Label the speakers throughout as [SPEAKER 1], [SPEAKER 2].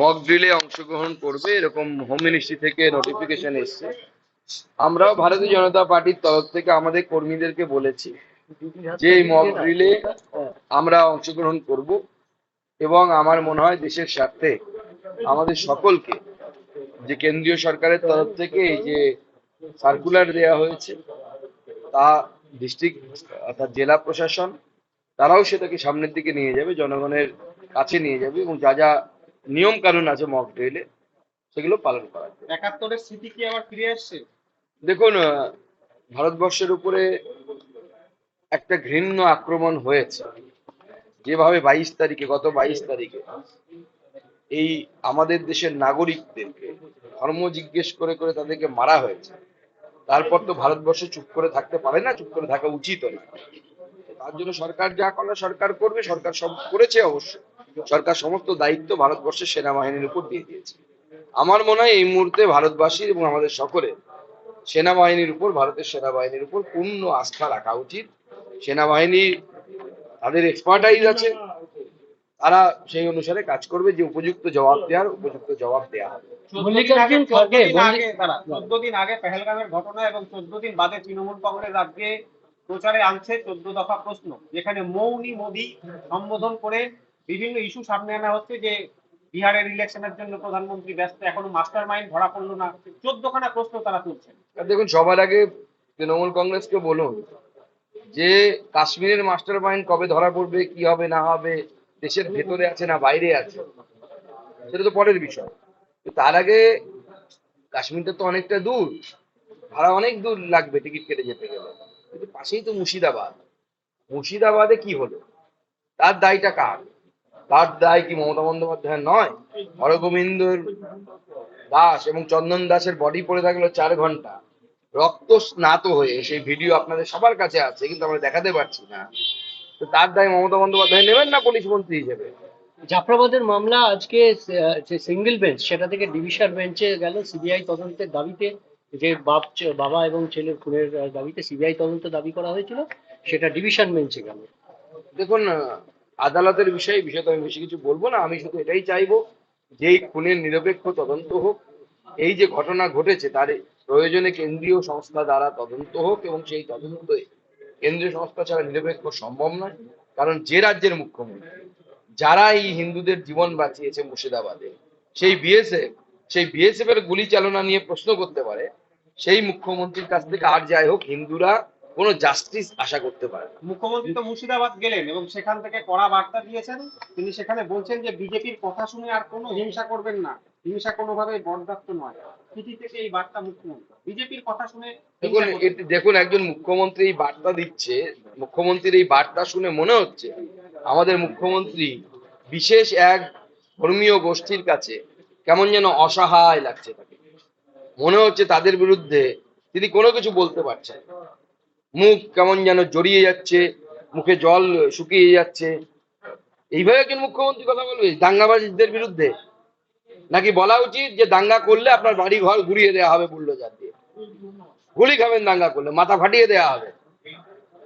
[SPEAKER 1] Mock ড্রিলে অংশগ্রহণ করবে, এরকম হোম মিনিস্ট্রি থেকে নোটিফিকেশন এসছে। আমরাও ভারতীয় জনতা পার্টির তরফ থেকে আমাদের কর্মীদেরকে বলেছি যে মক ড্রিলে আমরা অংশগ্রহণ করব এবং আমার মনে হয় দেশের স্বার্থে আমাদের সকলকে, যে কেন্দ্রীয় সরকারের তরফ থেকে এই যে সার্কুলার দেওয়া হয়েছে, তা ডিস্ট্রিক্ট অর্থাৎ জেলা প্রশাসন তারাও সেটাকে সামনের দিকে নিয়ে যাবে জনগণের কাছে নিয়ে যাবে এবং যা যা নিয়ম কানুন আছে মক ড্রিলে সেগুলো পালন করা।
[SPEAKER 2] একাত্তরের স্মৃতি কি আবার ফিরে আসছে?
[SPEAKER 1] দেখুন ভারতবর্ষের উপরে একটা ঘৃণ্য আক্রমণ হয়েছে। যেভাবে বাইশ তারিখে গত বাইশ তারিখে এই আমাদের দেশের নাগরিকদেরকে ধর্ম জিজ্ঞেস করে করে তাদেরকে মারা হয়েছে তারপর তো ভারতবর্ষ চুপ করে থাকতে পারে না চুপ করে থাকা উচিত না। তার জন্য সরকার যা করার সরকার করবে সরকার সব করেছে অবশ্য। সরকার সমস্ত দায়িত্ব ভারতবর্ষের সেনাবাহিনীর উপর দিয়ে দিয়েছে। আমার মনে হয় এই মুহূর্তে ভারতবাসীর এবং আমাদের সকলের সেনাবাহিনীর উপর ভারতের সেনাবাহিনীর উপর পূর্ণ আস্থা রাখা উচিত। সেনাবাহিনী তাদের এক্সপার্টাইজ আছে। তারা সেই অনুসারে কাজ করবে যে উপযুক্ত জবাব দেওয়ার উপযুক্ত জবাব দেওয়া হবে
[SPEAKER 2] চোদ্দ দিন আগে দাঁড়া, চোদ্দ দিন আগে পেহেলগামের ঘটনা এবং চোদ্দ দিন বাদে তৃণমূল কংগ্রেস আজকে প্রচারে আনছে চোদ্দ দফা প্রশ্ন। যেখানে মৌনি, মোদী সম্বোধন করে বিভিন্ন ইস্যু সামনে আনা হচ্ছে যে বিহারের ইলেকশনের জন্য প্রধানমন্ত্রী ব্যস্ত, এখনও মাস্টার মাইন্ড ধরা পড়ল না। চোদ্দখানা প্রশ্ন তারা তুলছেন।
[SPEAKER 1] দেখুন, সবার আগে তৃণমূল কংগ্রেসকে বলুন যে কাশ্মীরের মাস্টার মাইন্ড কবে ধরা পড়বে, কি হবে, না হবে, দেশের ভেতরে আছে না বাইরে আছে, সেটা তো পরের বিষয়। তার আগে কাশ্মীরটা তো অনেকটা দূর, ভাড়া অনেক দূর লাগবে টিকিট কেটে যেতে গেলে। পাশেই তো মুর্শিদাবাদ। মুর্শিদাবাদে কি হলো? তার দায়টা কার? তার দায় কি মমতা বন্দ্যোপাধ্যায় নয়? হরগোবিন্দর দাস এবং চন্দন দাসের বডি পড়ে থাকল চার ঘণ্টা। রক্ত স্নাত হয়ে, সেই ভিডিও আপনাদের সবার কাছে আছে, কিন্তু আমরা দেখাতে পারছি না। তো তার দায় মমতা বন্দ্যোপাধ্যায় নেবেন না পুলিশ মন্ত্রী হিসেবে?
[SPEAKER 3] জাফরাবাদের মামলা আজকে সিঙ্গেল বেঞ্চ সেটা থেকে ডিভিশন বেঞ্চে গেল সিবিআই তদন্তের দাবিতে। যে বাপ বাবা এবং ছেলের খুনের দাবিতে সিবিআই তদন্ত দাবি করা হয়েছিল, সেটা ডিভিশন বেঞ্চে গেল।
[SPEAKER 1] দেখুন আদালতের বিষয়ে বিষয়ে আমি বেশি কিছু বলব না, আমি শুধু এটাই চাইব যে এই খুনের নিরপেক্ষ তদন্ত হোক, এই যে ঘটনা ঘটেছে, তার প্রয়োজনে কেন্দ্রীয় সংস্থা দ্বারা তদন্ত হোক, এবং সেই তদন্তে কেন্দ্রীয় সংস্থা ছাড়া নিরপেক্ষ সম্ভব নয়, কারণ যে রাজ্যের মুখ্যমন্ত্রী, যারা এই হিন্দুদের জীবন বাঁচিয়েছে মুর্শিদাবাদে, সেই বিএসএফ সেই বিএসএফ এর গুলি চালনা নিয়ে প্রশ্ন করতে পারে সেই মুখ্যমন্ত্রীর কাছ থেকে আর যাই হোক হিন্দুরা কোনো জাস্টিস আশা করতে পারে
[SPEAKER 2] মুখ্যমন্ত্রী তো মুর্শিদাবাদ গেলেন এবং সেখান থেকে কড়া বার্তা দিয়েছেন। তিনি সেখানে বলছেন যে বিজেপির কথা শুনে আর কোনো হিংসা করবেন না। হিংসা কোনোভাবে বরদাস্ত নয়। চিঠি থেকে এই বার্তা মুখ্যমন্ত্রী বিজেপির কথা শুনে
[SPEAKER 1] দেখুন দেখুন একজন মুখ্যমন্ত্রী এই বার্তা দিচ্ছে মুখ্যমন্ত্রীর এই বার্তা শুনে মনে হচ্ছে আমাদের মুখ্যমন্ত্রী বিশেষ এক ধর্মীয় গোষ্ঠীর কাছে কেমন যেন অসহায় লাগছে তাকে। মনে হচ্ছে তাদের বিরুদ্ধে তিনি কোনো কিছু বলতে পারছেন মুখ কেমন যেন জড়িয়ে যাচ্ছে, মুখে জল শুকিয়ে যাচ্ছে। এইভাবে একজন মুখ্যমন্ত্রী কথা বলবে, দাঙ্গাবাজদের বিরুদ্ধে? নাকি বলা উচিত যে দাঙ্গা করলে আপনার বাড়ি ঘর ঘুরিয়ে দেওয়া হবে বুল্ডোজার দিয়ে? গুলি খাবেন দাঙ্গা করলে, মাথা ফাটিয়ে দেওয়া হবে।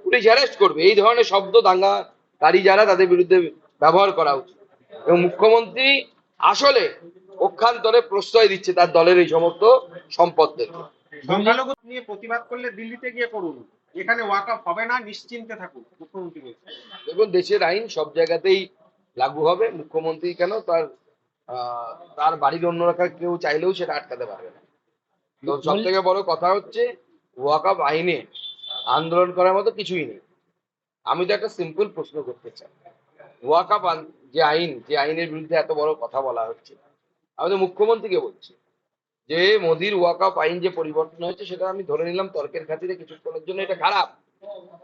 [SPEAKER 1] পুলিশ অ্যারেস্ট করবে, এই ধরনের শব্দ দাঙ্গাকারী যারা তাদের বিরুদ্ধে ব্যবহার করা উচিত। এবং মুখ্যমন্ত্রী আসলে পক্ষান্তরে প্রশ্রয় দিচ্ছে তার দলের এই সমস্ত সম্পদদেরকে
[SPEAKER 2] সংখ্যালঘু নিয়ে প্রতিবাদ করলে দিল্লিতে গিয়ে করুন এখানে ওয়াকআপ হবে না নিশ্চিন্তে থাকুন মুখ্যমন্ত্রী
[SPEAKER 1] দেখুন দেশের আইন সব জায়গাতেই লাগু হবে মুখ্যমন্ত্রী কেন তার তার বাড়ির অন্যরা কেউ চাইলেও সেটা আটকাতে পারবে না। তো সব থেকে বড় কথা হচ্ছে ওয়াকআপ আইনে আন্দোলন করার মতো কিছুই নেই। আমি তো একটা সিম্পল প্রশ্ন করতে চাই। ওয়াকআপ আন- যে আইন যে আইনের বিরুদ্ধে এত বড় কথা বলা হচ্ছে আমি তো মুখ্যমন্ত্রীকে বলছি, যে মোদির ওয়াকআপ আইন যে পরিবর্তন হয়েছে সেটা আমি ধরে নিলাম তর্কের খাতিরে কিছুক্ষণের জন্য, এটা খারাপ।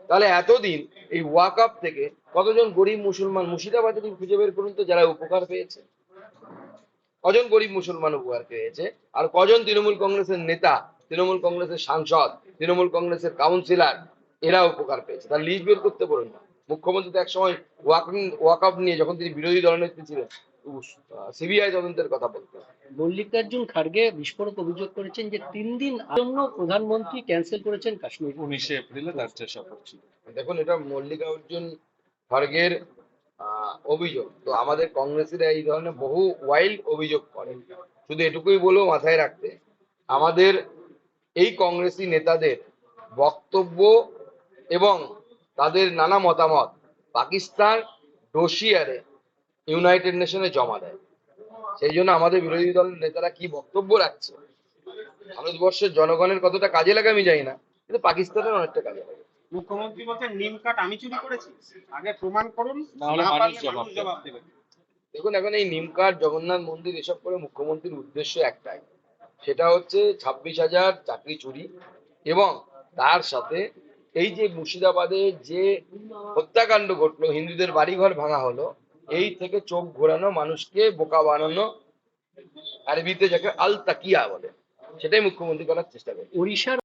[SPEAKER 1] তাহলে এতদিন এই ওয়াকআপ থেকে কতজন গরিব মুসলমান মুর্শিদাবাদে খুঁজে বের করুন তো, যারা উপকার পেয়েছে? কজন গরিব মুসলমান উপকার পেয়েছে? আর কজন তৃণমূল কংগ্রেসের নেতা, তৃণমূল কংগ্রেসের সাংসদ, তৃণমূল কংগ্রেসের কাউন্সিলর, এরা উপকার পেয়েছে? তার লিস্ট বের করতে পারুন না। মুখ্যমন্ত্রী তো একসময় ওয়াকআপ নিয়ে, যখন তিনি বিরোধী দলনেত্রী ছিলেন সিবিআই তদন্তের কথা বলতেন
[SPEAKER 3] মল্লিকার্জুন খাড়গে বিস্ফোরক অভিযোগ করেছেন যে তিন দিন জন্য প্রধানমন্ত্রী ক্যান্সেল করেছেন কাশ্মীর।
[SPEAKER 4] উনিশে এপ্রিলে তার শপথ ছিল।
[SPEAKER 1] দেখুন এটা মল্লিকা অর্জুন আহ, আহ, অভিযোগ। তো আমাদের কংগ্রেসীরা এই ধরনের বহু ওয়াইল্ড অভিযোগ করে শুধু এটুকুই বলব মাথায় রাখতে আমাদের এই কংগ্রেসি নেতাদের বক্তব্য এবং তাদের নানা মতামত পাকিস্তান ডোসিয়ারে ইউনাইটেড নেশনে জমা দেয়। সেই জন্য আমাদের বিরোধী দল নেতারা কি বক্তব্য রাখছে? ভারতবর্ষের জনগণের কতটা কাজে লাগে আমি জানি না কিন্তু পাকিস্তানের অনেকটা কাজে লাগে।
[SPEAKER 2] মুখ্যমন্ত্রী বলছেন নিম কাঠ আমি চুরি করেছি। আগে প্রমাণ করুন
[SPEAKER 4] নাহলে মানুষ
[SPEAKER 2] জবাব দেবে।
[SPEAKER 1] দেখুন এখন এই নিমকার জগন্নাথ মন্দির এসব করে মুখ্যমন্ত্রীর উদ্দেশ্য একটাই। সেটা হচ্ছে ছাব্বিশ হাজার চাকরি চুরি এবং তার সাথে এই যে মুর্শিদাবাদে যে হত্যাকাণ্ড ঘটলো হিন্দুদের বাড়িঘর ভাঙা হলো এই থেকে চোখ ঘোরানো, মানুষকে বোকা বানানো, আরবিতে যাকে আল তাকিয়া বলে, সেটাই মুখ্যমন্ত্রী করার চেষ্টা করে
[SPEAKER 3] উড়িষ্যার